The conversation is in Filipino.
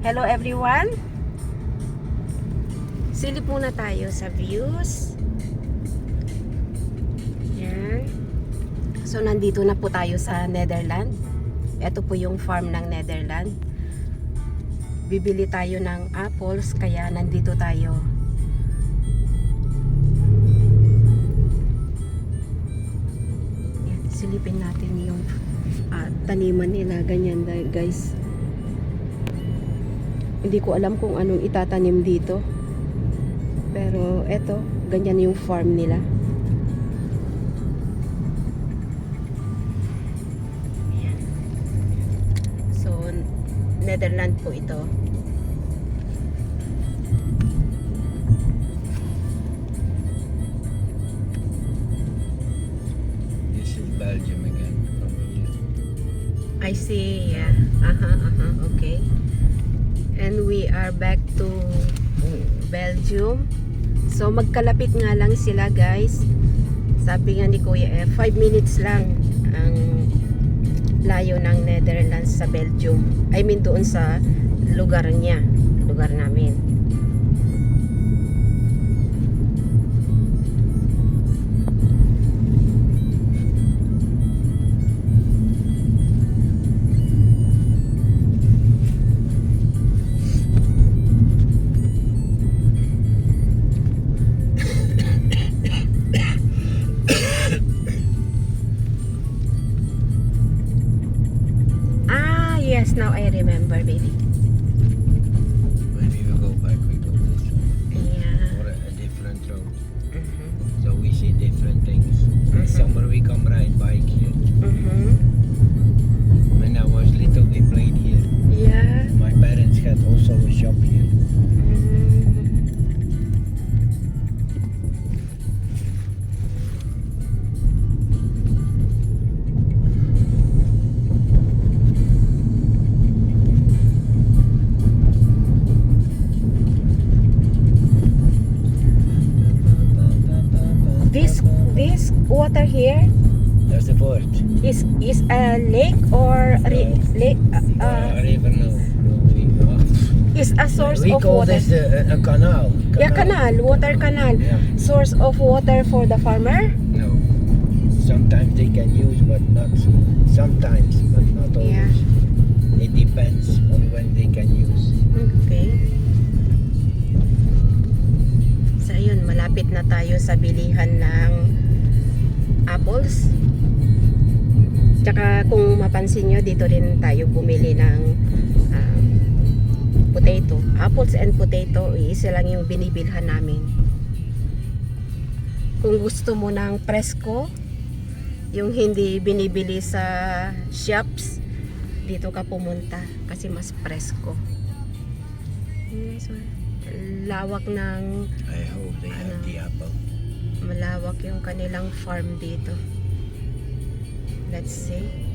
Hello everyone! Silip muna tayo sa views. Yan. So, nandito na po tayo sa Netherland. Ito po yung farm ng Netherland. Bibili tayo ng apples, kaya nandito tayo. Yan, silipin natin yung ah, taniman nila. Ganyan guys. Hindi ko alam kung anong itatanim dito. Pero eto, ganyan yung farm nila. So, Netherland po ito. This is Belgium again. I see, yeah. Aha, aha, okay. And we are back to Belgium. So magkalapit nga lang sila guys. Sabi nga ni Kuya F, 5 minutes lang ang layo ng Netherlands sa Belgium. I mean doon sa lugar niya, lugar remember, baby. When we go back, we go this way. Yeah. Or a, a different road. Mhm. So we see different things. Mhm. Summer we come ride bike here. Mhm. When This water here That's the port. is is a lake or ri- lake uh, Uh, uh, river no. no uh, is a source we of call water. this a, a canal. Yeah, canal, water canal. Yeah. Source of water for the farmer. No. Sometimes they can use, but not. Sometimes, but not always. Yeah. It depends on when they can use. Okay. So ayun, malapit na tayo sa bilihan ng kung mapansin nyo, dito rin tayo bumili ng um, potato. Apples and potato, isa lang yung binibilhan namin. Kung gusto mo ng presko, yung hindi binibili sa shops, dito ka pumunta kasi mas presko. Yes, well, lawak ng I hope they have Ano? the apple. malawak yung kanilang farm dito. Let's see.